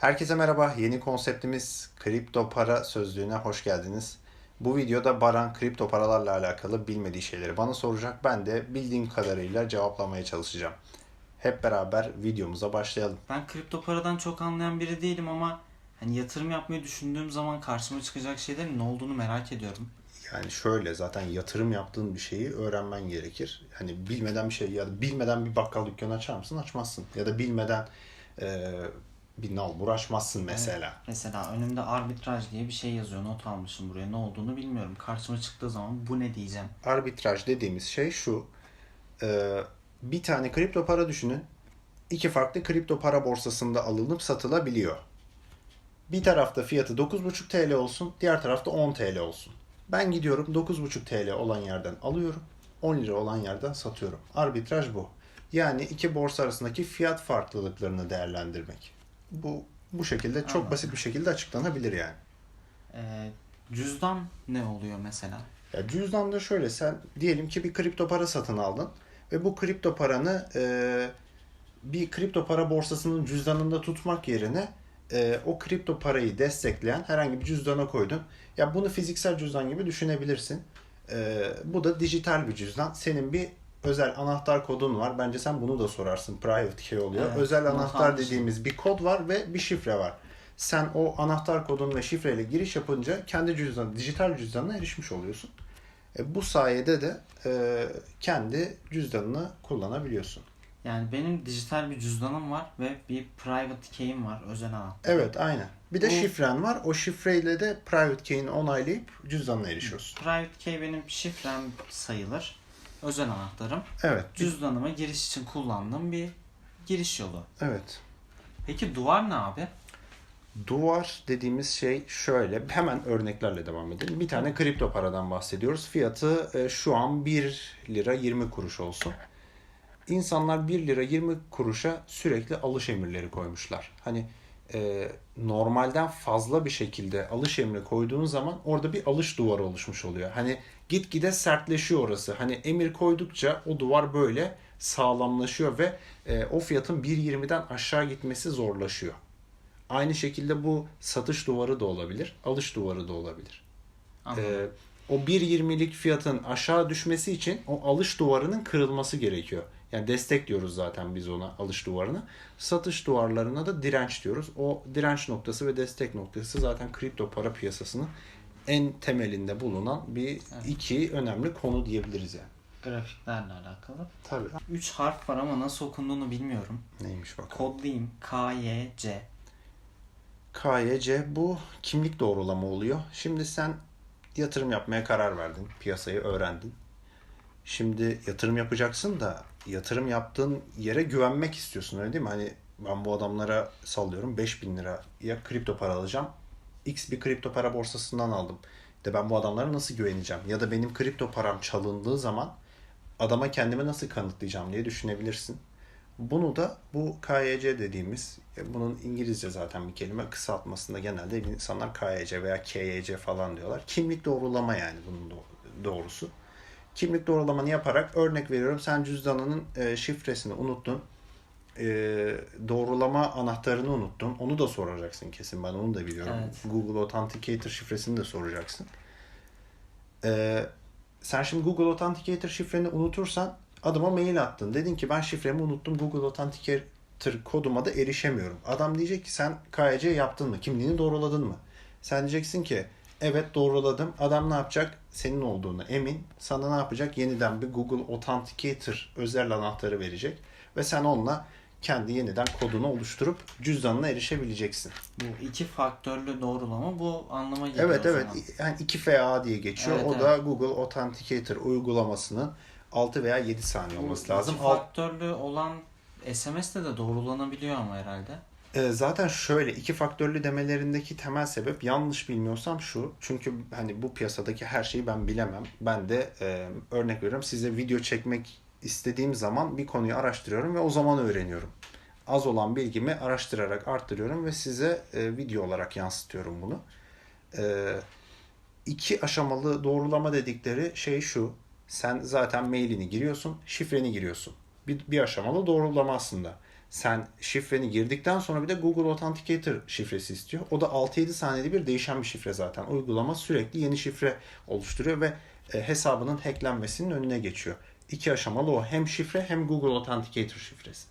Herkese merhaba. Yeni konseptimiz kripto para sözlüğüne hoş geldiniz. Bu videoda Baran kripto paralarla alakalı bilmediği şeyleri bana soracak. Ben de bildiğim kadarıyla cevaplamaya çalışacağım. Hep beraber videomuza başlayalım. Ben kripto paradan çok anlayan biri değilim ama hani yatırım yapmayı düşündüğüm zaman karşıma çıkacak şeylerin ne olduğunu merak ediyorum. Yani şöyle zaten yatırım yaptığın bir şeyi öğrenmen gerekir. Hani bilmeden bir şey ya da bilmeden bir bakkal dükkanı açar mısın? Açmazsın. Ya da bilmeden e, bir nalbur açmazsın mesela. Mesela önümde arbitraj diye bir şey yazıyor. Not almışım buraya. Ne olduğunu bilmiyorum. Karşıma çıktığı zaman bu ne diyeceğim. Arbitraj dediğimiz şey şu. e, bir tane kripto para düşünün. İki farklı kripto para borsasında alınıp satılabiliyor. Bir tarafta fiyatı 9,5 TL olsun, diğer tarafta 10 TL olsun. Ben gidiyorum 9,5 TL olan yerden alıyorum, 10 lira olan yerden satıyorum. Arbitraj bu. Yani iki borsa arasındaki fiyat farklılıklarını değerlendirmek. Bu bu şekilde çok Anladım. basit bir şekilde açıklanabilir yani. Ee, cüzdan ne oluyor mesela? Ya cüzdanda şöyle sen diyelim ki bir kripto para satın aldın ve bu kripto paranı e, bir kripto para borsasının cüzdanında tutmak yerine e, o kripto parayı destekleyen herhangi bir cüzdana koydun. Ya bunu fiziksel cüzdan gibi düşünebilirsin. E, bu da dijital bir cüzdan. Senin bir özel anahtar kodun var. Bence sen bunu da sorarsın. Private key oluyor. Evet, özel anahtar dediğimiz bir kod var ve bir şifre var. Sen o anahtar kodun ve şifreyle giriş yapınca kendi cüzdan, dijital cüzdanına erişmiş oluyorsun. E, bu sayede de e, kendi cüzdanını kullanabiliyorsun. Yani benim dijital bir cüzdanım var ve bir private key'im var. Özel anahtar. Evet aynen. Bir de Bu- şifren var. O şifreyle de private key'ini onaylayıp cüzdanına erişiyorsun. Private key benim şifrem sayılır. Özel anahtarım. Evet. Cüzdanıma giriş için kullandığım bir giriş yolu. Evet. Peki duvar ne abi? Duvar dediğimiz şey şöyle. Hemen örneklerle devam edelim. Bir tane kripto paradan bahsediyoruz. Fiyatı e, şu an 1 lira 20 kuruş olsun. İnsanlar 1 lira 20 kuruşa sürekli alış emirleri koymuşlar. Hani e, normalden fazla bir şekilde alış emri koyduğun zaman orada bir alış duvarı oluşmuş oluyor. Hani gitgide sertleşiyor orası. Hani emir koydukça o duvar böyle sağlamlaşıyor ve e, o fiyatın 1.20'den aşağı gitmesi zorlaşıyor. Aynı şekilde bu satış duvarı da olabilir, alış duvarı da olabilir. Anladım. Ee, o 1.20'lik fiyatın aşağı düşmesi için o alış duvarının kırılması gerekiyor. Yani destek diyoruz zaten biz ona alış duvarına. Satış duvarlarına da direnç diyoruz. O direnç noktası ve destek noktası zaten kripto para piyasasının en temelinde bulunan bir iki önemli konu diyebiliriz yani. Grafiklerle alakalı. Tabii. 3 harf var ama nasıl okunduğunu bilmiyorum. Neymiş bakalım. Kodlayayım. K, Y, C. KYC bu kimlik doğrulama oluyor. Şimdi sen yatırım yapmaya karar verdin. Piyasayı öğrendin. Şimdi yatırım yapacaksın da yatırım yaptığın yere güvenmek istiyorsun öyle değil mi? Hani ben bu adamlara sallıyorum 5000 lira ya kripto para alacağım. X bir kripto para borsasından aldım. De ben bu adamlara nasıl güveneceğim? Ya da benim kripto param çalındığı zaman adama kendimi nasıl kanıtlayacağım diye düşünebilirsin. Bunu da bu KYC dediğimiz, e, bunun İngilizce zaten bir kelime kısaltmasında genelde insanlar KYC veya KYC falan diyorlar. Kimlik doğrulama yani bunun do- doğrusu. Kimlik doğrulamanı yaparak örnek veriyorum sen cüzdanının e, şifresini unuttun. E, doğrulama anahtarını unuttun. Onu da soracaksın kesin ben onu da biliyorum. Evet. Google Authenticator şifresini de soracaksın. E, sen şimdi Google Authenticator şifreni unutursan adıma mail attın. Dedin ki ben şifremi unuttum. Google Authenticator koduma da erişemiyorum. Adam diyecek ki sen KYC yaptın mı? Kimliğini doğruladın mı? Sen diyeceksin ki evet doğruladım. Adam ne yapacak? Senin olduğunu emin. Sana ne yapacak? Yeniden bir Google Authenticator özel anahtarı verecek. Ve sen onunla kendi yeniden kodunu oluşturup cüzdanına erişebileceksin. Bu iki faktörlü doğrulama bu anlama geliyor Evet evet. Yani 2FA diye geçiyor. Evet, o da Google Authenticator uygulamasının 6 veya 7 saniye Bu olması lazım. iki faktörlü olan SMS'le de doğrulanabiliyor ama herhalde. Ee, zaten şöyle iki faktörlü demelerindeki temel sebep yanlış bilmiyorsam şu. Çünkü hani bu piyasadaki her şeyi ben bilemem. Ben de e, örnek veriyorum size video çekmek istediğim zaman bir konuyu araştırıyorum ve o zaman öğreniyorum. Az olan bilgimi araştırarak arttırıyorum ve size e, video olarak yansıtıyorum bunu. E, iki aşamalı doğrulama dedikleri şey şu. Sen zaten mailini giriyorsun, şifreni giriyorsun. Bir, bir aşamalı doğrulama aslında. Sen şifreni girdikten sonra bir de Google Authenticator şifresi istiyor. O da 6-7 saniyede bir değişen bir şifre zaten. Uygulama sürekli yeni şifre oluşturuyor ve e, hesabının hacklenmesinin önüne geçiyor. İki aşamalı o. Hem şifre hem Google Authenticator şifresi.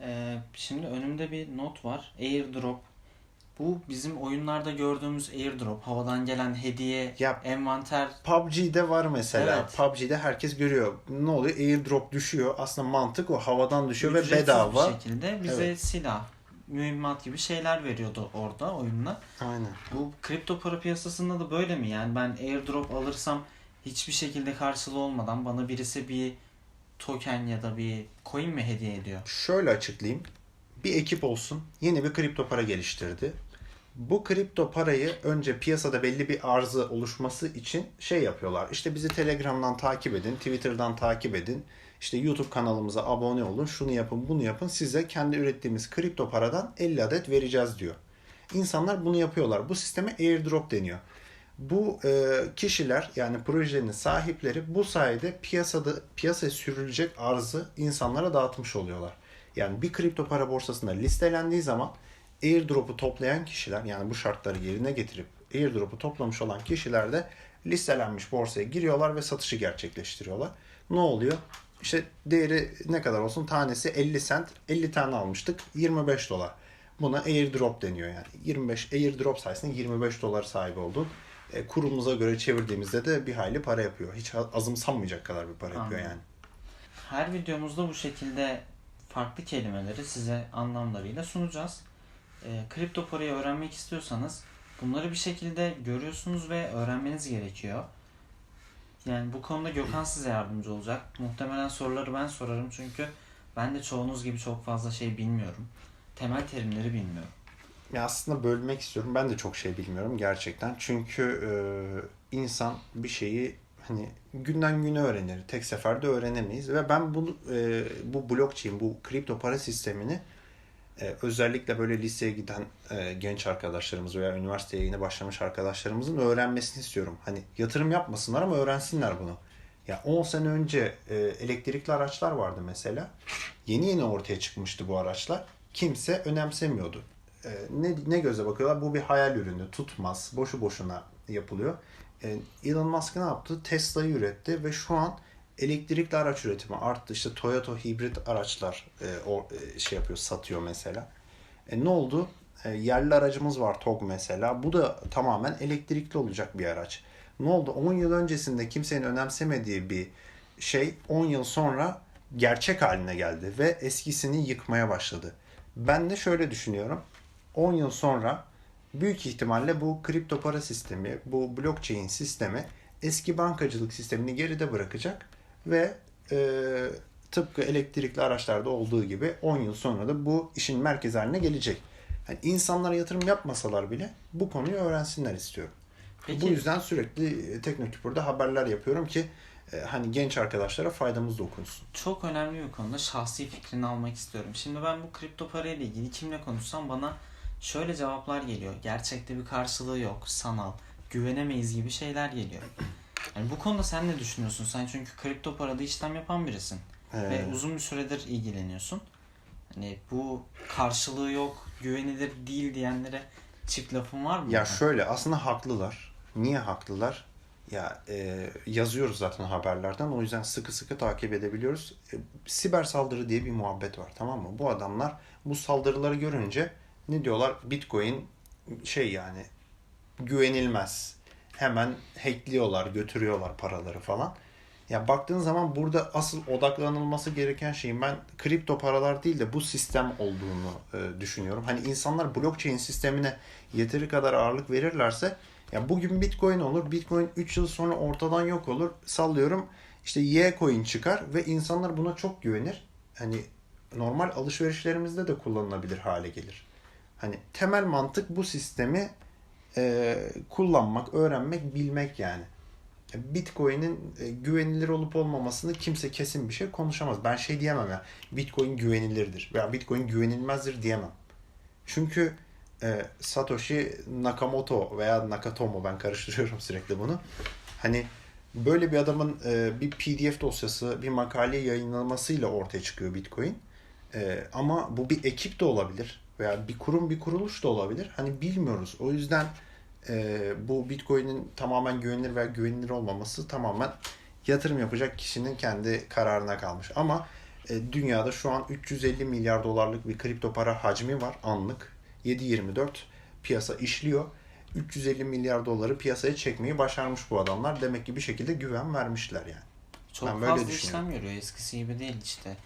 Ee, şimdi önümde bir not var. Airdrop. Bu bizim oyunlarda gördüğümüz airdrop. Havadan gelen hediye, Ya- envanter. PUBG'de var mesela. Evet. PUBG'de herkes görüyor. Ne oluyor? Airdrop düşüyor. Aslında mantık o. Havadan düşüyor ve ücretsiz bedava. bir şekilde bize Evet. silah, mühimmat gibi şeyler veriyordu orada oyunda. Aynen. Bu kripto para piyasasında da böyle mi? Yani ben airdrop alırsam hiçbir şekilde karşılığı olmadan bana birisi bir token ya da bir coin mi hediye ediyor? Şöyle açıklayayım. Bir ekip olsun. Yeni bir kripto para geliştirdi. Bu kripto parayı önce piyasada belli bir arzı oluşması için şey yapıyorlar. İşte bizi Telegram'dan takip edin, Twitter'dan takip edin. İşte YouTube kanalımıza abone olun, şunu yapın, bunu yapın. Size kendi ürettiğimiz kripto paradan 50 adet vereceğiz diyor. İnsanlar bunu yapıyorlar. Bu sisteme airdrop deniyor. Bu e, kişiler yani projenin sahipleri bu sayede piyasada piyasaya sürülecek arzı insanlara dağıtmış oluyorlar. Yani bir kripto para borsasında listelendiği zaman airdrop'u toplayan kişiler yani bu şartları yerine getirip airdrop'u toplamış olan kişiler de listelenmiş borsaya giriyorlar ve satışı gerçekleştiriyorlar. Ne oluyor? İşte değeri ne kadar olsun tanesi 50 cent 50 tane almıştık 25 dolar. Buna airdrop deniyor yani. 25 airdrop sayesinde 25 dolar sahibi oldun. E, kurumuza göre çevirdiğimizde de bir hayli para yapıyor. Hiç azımsanmayacak kadar bir para yapıyor Anladım. yani. Her videomuzda bu şekilde farklı kelimeleri size anlamlarıyla sunacağız. Ee, kripto parayı öğrenmek istiyorsanız bunları bir şekilde görüyorsunuz ve öğrenmeniz gerekiyor. Yani bu konuda Gökhan size yardımcı olacak. Muhtemelen soruları ben sorarım çünkü ben de çoğunuz gibi çok fazla şey bilmiyorum. Temel terimleri bilmiyorum. Ya aslında bölmek istiyorum. Ben de çok şey bilmiyorum gerçekten. Çünkü e, insan bir şeyi hani günden güne öğrenir. Tek seferde öğrenemeyiz ve ben bu e, bu blockchain, bu kripto para sistemini e, özellikle böyle liseye giden e, genç arkadaşlarımız veya üniversiteye yeni başlamış arkadaşlarımızın öğrenmesini istiyorum. Hani yatırım yapmasınlar ama öğrensinler bunu. Ya 10 sene önce e, elektrikli araçlar vardı mesela. Yeni yeni ortaya çıkmıştı bu araçlar. Kimse önemsemiyordu. Ne, ne göze bakıyorlar? Bu bir hayal ürünü. Tutmaz. Boşu boşuna yapılıyor. Elon Musk ne yaptı? Tesla'yı üretti ve şu an elektrikli araç üretimi arttı. İşte Toyota hibrit araçlar e, o e, şey yapıyor, satıyor mesela. E, ne oldu? E, yerli aracımız var TOG mesela. Bu da tamamen elektrikli olacak bir araç. Ne oldu? 10 yıl öncesinde kimsenin önemsemediği bir şey 10 yıl sonra gerçek haline geldi ve eskisini yıkmaya başladı. Ben de şöyle düşünüyorum. 10 yıl sonra büyük ihtimalle bu kripto para sistemi, bu blockchain sistemi eski bankacılık sistemini geride bırakacak ve e, tıpkı elektrikli araçlarda olduğu gibi 10 yıl sonra da bu işin merkez haline gelecek. Yani insanlara yatırım yapmasalar bile bu konuyu öğrensinler istiyorum. Peki- Bu yüzden sürekli e, Teknoküpür'de haberler yapıyorum ki e, hani genç arkadaşlara faydamız dokunsun. Çok önemli bir konuda şahsi fikrini almak istiyorum. Şimdi ben bu kripto parayla ilgili kimle konuşsam bana şöyle cevaplar geliyor. Gerçekte bir karşılığı yok, sanal, güvenemeyiz gibi şeyler geliyor. Yani bu konuda sen ne düşünüyorsun? Sen çünkü kripto parada işlem yapan birisin. Ee, Ve uzun bir süredir ilgileniyorsun. Hani bu karşılığı yok, güvenilir değil diyenlere çift lafın var mı? Ya şöyle aslında haklılar. Niye haklılar? Ya e, yazıyoruz zaten haberlerden. O yüzden sıkı sıkı takip edebiliyoruz. E, siber saldırı diye bir muhabbet var tamam mı? Bu adamlar bu saldırıları görünce ne diyorlar? Bitcoin şey yani güvenilmez. Hemen hackliyorlar, götürüyorlar paraları falan. Ya baktığın zaman burada asıl odaklanılması gereken şeyin ben kripto paralar değil de bu sistem olduğunu e, düşünüyorum. Hani insanlar blockchain sistemine yeteri kadar ağırlık verirlerse ya bugün Bitcoin olur. Bitcoin 3 yıl sonra ortadan yok olur. Sallıyorum işte Y coin çıkar ve insanlar buna çok güvenir. Hani normal alışverişlerimizde de kullanılabilir hale gelir. Hani temel mantık bu sistemi e, kullanmak, öğrenmek, bilmek yani. Bitcoin'in e, güvenilir olup olmamasını kimse kesin bir şey konuşamaz. Ben şey diyemem ya. Bitcoin güvenilirdir veya Bitcoin güvenilmezdir diyemem. Çünkü e, Satoshi Nakamoto veya Nakatomo ben karıştırıyorum sürekli bunu. Hani böyle bir adamın e, bir PDF dosyası, bir makale yayınlamasıyla ortaya çıkıyor Bitcoin. Ee, ama bu bir ekip de olabilir veya bir kurum bir kuruluş da olabilir. Hani bilmiyoruz. O yüzden e, bu Bitcoin'in tamamen güvenilir veya güvenilir olmaması tamamen yatırım yapacak kişinin kendi kararına kalmış. Ama e, dünyada şu an 350 milyar dolarlık bir kripto para hacmi var anlık. 7.24 piyasa işliyor. 350 milyar doları piyasaya çekmeyi başarmış bu adamlar. Demek ki bir şekilde güven vermişler yani. Çok Ben böyle fazla işlem görüyor. Eskisi gibi değil işte.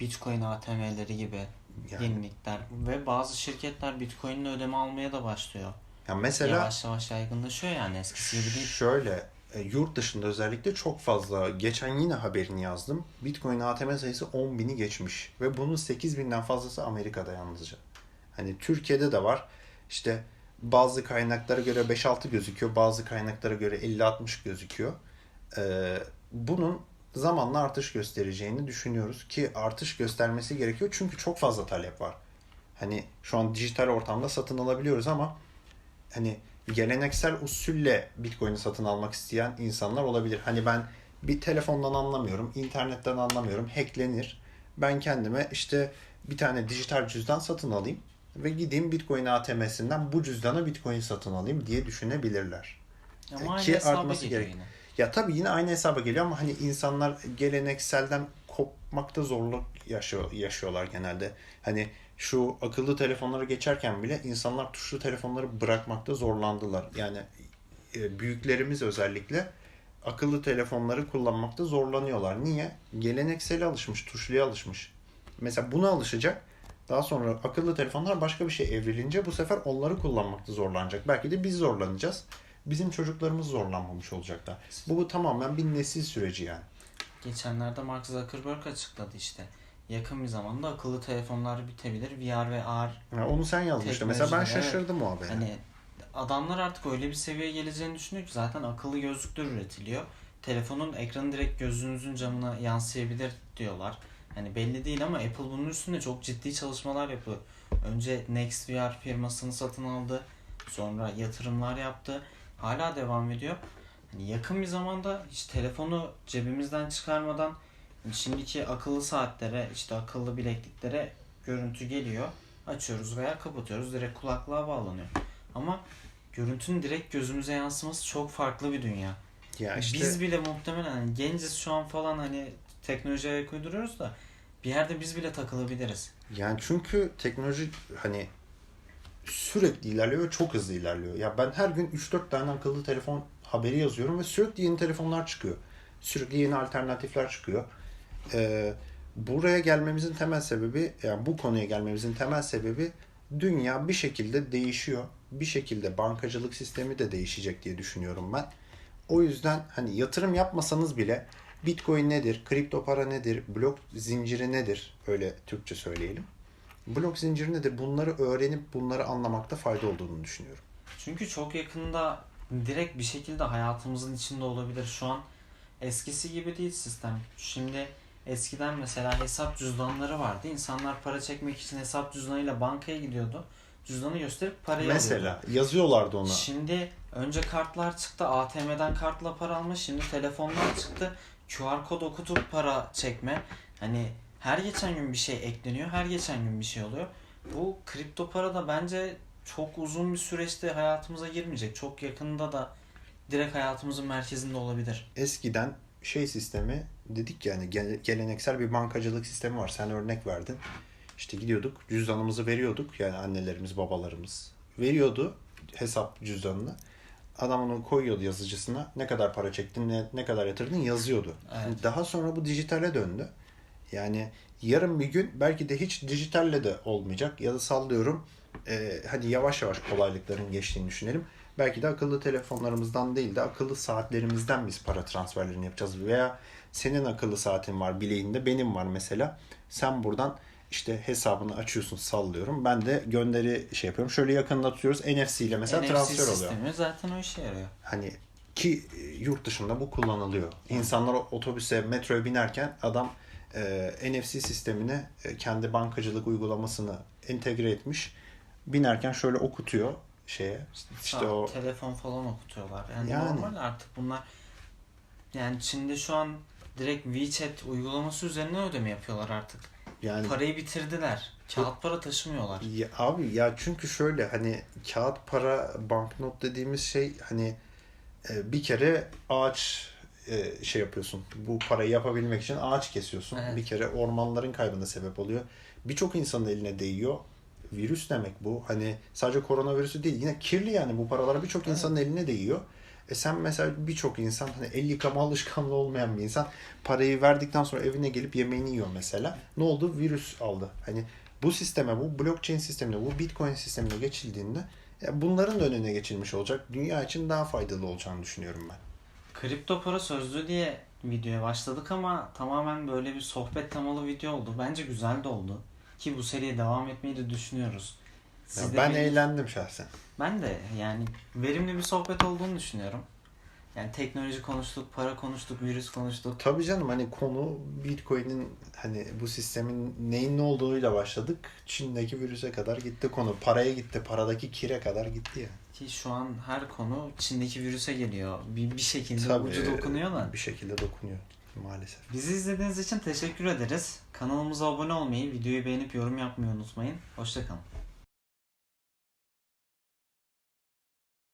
Bitcoin ATM'leri gibi Yani, yenilikler ve bazı şirketler Bitcoin'le ödeme almaya da başlıyor. yani mesela yavaş yavaş yaygınlaşıyor yani eskisi gibi değil. Şöyle e, yurt dışında özellikle çok fazla geçen yine haberini yazdım. Bitcoin ATM sayısı 10 bini geçmiş ve bunun 8 binden fazlası Amerika'da yalnızca. Hani Türkiye'de de var. İşte bazı kaynaklara göre 5-6 gözüküyor, bazı kaynaklara göre 50-60 gözüküyor. Ee, bunun zamanla artış göstereceğini düşünüyoruz ki artış göstermesi gerekiyor çünkü çok fazla talep var. Hani şu an dijital ortamda satın alabiliyoruz ama hani geleneksel usulle Bitcoin'i satın almak isteyen insanlar olabilir. Hani ben bir telefondan anlamıyorum, internetten anlamıyorum, hacklenir. Ben kendime işte bir tane dijital cüzdan satın alayım ve gideyim Bitcoin ATM'sinden bu cüzdana Bitcoin satın alayım diye düşünebilirler. Ama aynı ki artması gerek. yine. Ya tabii yine aynı hesaba geliyor ama hani insanlar gelenekselden kopmakta zorluk yaşıyor, yaşıyorlar genelde. Hani şu akıllı telefonlara geçerken bile insanlar tuşlu telefonları bırakmakta zorlandılar. Yani e, büyüklerimiz özellikle akıllı telefonları kullanmakta zorlanıyorlar. Niye? Geleneksele alışmış, tuşluya alışmış. Mesela buna alışacak. Daha sonra akıllı telefonlar başka bir şey evrilince bu sefer onları kullanmakta zorlanacak. Belki de biz zorlanacağız. Bizim çocuklarımız zorlanmamış olacaklar. Bu, bu tamamen bir nesil süreci yani. Geçenlerde Mark Zuckerberg açıkladı işte. Yakın bir zamanda akıllı telefonlar bitebilir. VR ve AR Yani onu sen yazmıştın. Mesela ben Teknoloji, evet. şaşırdım o habere. Hani adamlar artık öyle bir seviyeye geleceğini düşünüyor ki zaten akıllı gözlükler üretiliyor. Telefonun ekranı direkt gözünüzün camına yansıyabilir diyorlar. Hani belli değil ama Apple bunun üstünde çok ciddi çalışmalar yapıyor. Önce Next VR firmasını satın aldı. Sonra yatırımlar yaptı. Hala devam ediyor. Hani yakın bir zamanda hiç telefonu cebimizden çıkarmadan şimdiki akıllı saatlere, işte akıllı bilekliklere görüntü geliyor. Açıyoruz veya kapatıyoruz. Direkt kulaklığa bağlanıyor. Ama görüntünün direkt gözümüze yansıması çok farklı bir dünya. ya işte Biz bile muhtemelen hani genciz şu an falan hani teknolojiye ayak uyduruyoruz da bir yerde biz bile takılabiliriz. yani çünkü teknoloji hani sürekli ilerliyor ve çok hızlı ilerliyor. Ya ben her gün 3-4 tane akıllı telefon haberi yazıyorum ve sürekli yeni telefonlar çıkıyor. Sürekli yeni alternatifler çıkıyor. Ee, buraya gelmemizin temel sebebi, yani bu konuya gelmemizin temel sebebi dünya bir şekilde değişiyor. Bir şekilde bankacılık sistemi de değişecek diye düşünüyorum ben. O yüzden hani yatırım yapmasanız bile Bitcoin nedir, kripto para nedir, blok zinciri nedir öyle Türkçe söyleyelim. Blok zinciri nedir bunları öğrenip bunları anlamakta fayda olduğunu düşünüyorum. Çünkü çok yakında direkt bir şekilde hayatımızın içinde olabilir. Şu an eskisi gibi değil sistem. Şimdi eskiden mesela hesap cüzdanları vardı. İnsanlar para çekmek için hesap cüzdanıyla bankaya gidiyordu. Cüzdanı gösterip parayı alıyordu. Mesela yazıyorlardı ona. Şimdi önce kartlar çıktı. ATM'den kartla para alma. Şimdi telefonlar çıktı. QR kod okutup para çekme. Hani her geçen gün bir şey ekleniyor. Her geçen gün bir şey oluyor. Bu kripto para da bence çok uzun bir süreçte hayatımıza girmeyecek. Çok yakında da direkt hayatımızın merkezinde olabilir. Eskiden şey sistemi dedik yani gele- geleneksel bir bankacılık sistemi var. Sen örnek verdin. İşte gidiyorduk cüzdanımızı veriyorduk yani annelerimiz babalarımız veriyordu hesap cüzdanını. Adam onu koyuyordu yazıcısına. Ne kadar para çektin, ne, ne kadar yatırdın yazıyordu. Evet. Daha sonra bu dijitale döndü. Yani yarın bir gün belki de hiç dijitalle de olmayacak ya da sallıyorum e, hadi yavaş yavaş kolaylıkların geçtiğini düşünelim. Belki de akıllı telefonlarımızdan değil de akıllı saatlerimizden biz para transferlerini yapacağız. Veya senin akıllı saatin var bileğinde benim var mesela. Sen buradan işte hesabını açıyorsun sallıyorum. Ben de gönderi şey yapıyorum. Şöyle yakında tutuyoruz. NFC ile mesela NFC transfer oluyor. sistemi zaten o işe yarıyor. Hani ki yurt dışında bu kullanılıyor. İnsanlar otobüse, metroya binerken adam e, NFC sistemine e, kendi bankacılık uygulamasını entegre etmiş. Binerken şöyle okutuyor şeye. işte Ha, o telefon falan okutuyorlar. Yani, Yani. normal artık bunlar yani Çin'de şu an direkt WeChat uygulaması üzerinden ödeme yapıyorlar artık. Yani Parayı bitirdiler. Kağıt para taşımıyorlar. Ya abi ya çünkü şöyle hani kağıt para banknot dediğimiz şey hani e, bir kere ağaç e, şey yapıyorsun. Bu parayı yapabilmek için ağaç kesiyorsun. Evet. Bir kere ormanların kaybına sebep oluyor. Birçok insanın eline değiyor. Virüs demek bu. Hani sadece koronavirüsü değil. Yine kirli yani bu paralar birçok Evet. insanın eline değiyor. E sen mesela birçok insan hani el yıkama alışkanlığı olmayan bir insan parayı verdikten sonra evine gelip yemeğini yiyor mesela. Ne oldu? Virüs aldı. Hani bu sisteme, bu blockchain sistemine, bu bitcoin sistemine geçildiğinde ya bunların da önüne geçilmiş olacak. Dünya için daha faydalı olacağını düşünüyorum ben. Kripto para sözlüğü diye videoya başladık ama tamamen böyle bir sohbet temalı video oldu. Bence güzel de oldu. Ki bu seriye devam etmeyi de düşünüyoruz. Ya Siz ben bir- eğlendim şahsen. Ben de yani verimli bir sohbet olduğunu düşünüyorum. Yani teknoloji konuştuk, para konuştuk, virüs konuştuk. Tabii canım hani konu Bitcoin'in hani bu sistemin neyin ne olduğuyla başladık. Çin'deki virüse kadar gitti konu. Paraya gitti. Paradaki kire kadar gitti ya. Ki şu an her konu Çin'deki virüse geliyor. Bir, bir şekilde Tabii, ucu dokunuyor da. Bir şekilde dokunuyor maalesef. Bizi izlediğiniz için teşekkür ederiz. Kanalımıza abone olmayı, videoyu beğenip yorum yapmayı unutmayın. Hoşçakalın.